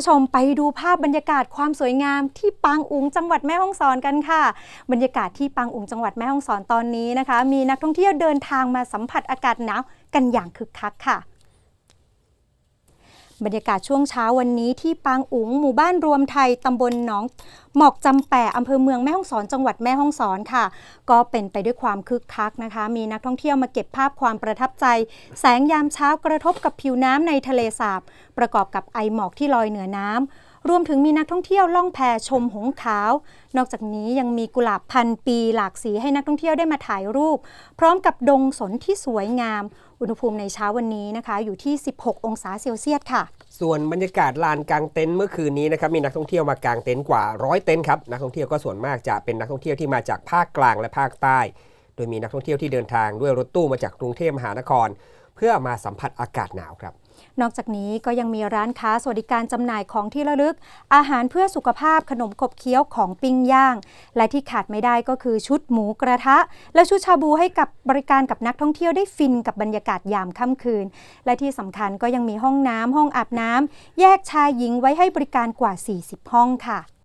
ผู้ชมไปดูภาพบรรยากาศความสวยงามที่ปางอุงจังหวัดแม่ฮ่องสอนกันค่ะ บรรยากาศที่ปางอุงจังหวัดแม่ฮ่องสอนตอนนี้นะคะ มีนักท่องเที่ยวเดินทางมาสัมผัสอากาศหนาวกันอย่างคึกคักค่ะ บรรยากาศช่วงเช้าวันนี้ที่ปางอุ๋งหมู่บ้านรวมไทยตำบลหนองหมอกจำแปะอำเภอเมืองแม่ฮ่องสอนจังหวัดแม่ฮ่องสอนค่ะ ก็เป็นไปด้วยความคึกคักนะคะ มีนักท่องเที่ยวมาเก็บภาพความประทับใจ แสงยามเช้ากระทบกับผิวน้ำในทะเลสาบ ประกอบกับไอหมอกที่ลอยเหนือน้ำ รวมถึงมีนักท่องเที่ยวล่องแพชมหงส์ขาว นอกจากนี้ยังมีกุหลาบพันปีหลากสีให้นักท่องเที่ยวได้มาถ่ายรูป พร้อมกับดงสนที่สวยงาม อุณหภูมิในเช้าวันนี้นะคะ อยู่ที่ 16 องศาเซลเซียสค่ะ ส่วนบรรยากาศลานกลางเต็นท์เมื่อคืนนี้นะครับมีนักท่องเที่ยวมากางเต็นท์กว่าร้อยเต็นท์ครับนักท่องเที่ยวก็ส่วนมากจะเป็นนักท่องเที่ยวที่มาจากภาคกลางและภาคใต้ โดยมีนักท่องเที่ยวที่เดินทางด้วยรถตู้มาจากกรุงเทพมหานคร เพื่อมาสัมผัสอากาศหนาวครับ นอกจากนี้ก็ยังมีร้านค้าสวัสดิการจำหน่ายของที่ระลึก อาหารเพื่อสุขภาพขนมขบเคี้ยวของปิ้งย่าง และที่ขาดไม่ได้ก็คือชุดหมูกระทะ และชุดชาบูให้กับบริการกับนักท่องเที่ยวได้ฟินกับบรรยากาศยามค่ำคืน และที่สำคัญก็ยังมีห้องน้ำห้องอาบน้ำแยกชายหญิงไว้ให้บริการกว่า 40 ห้องค่ะ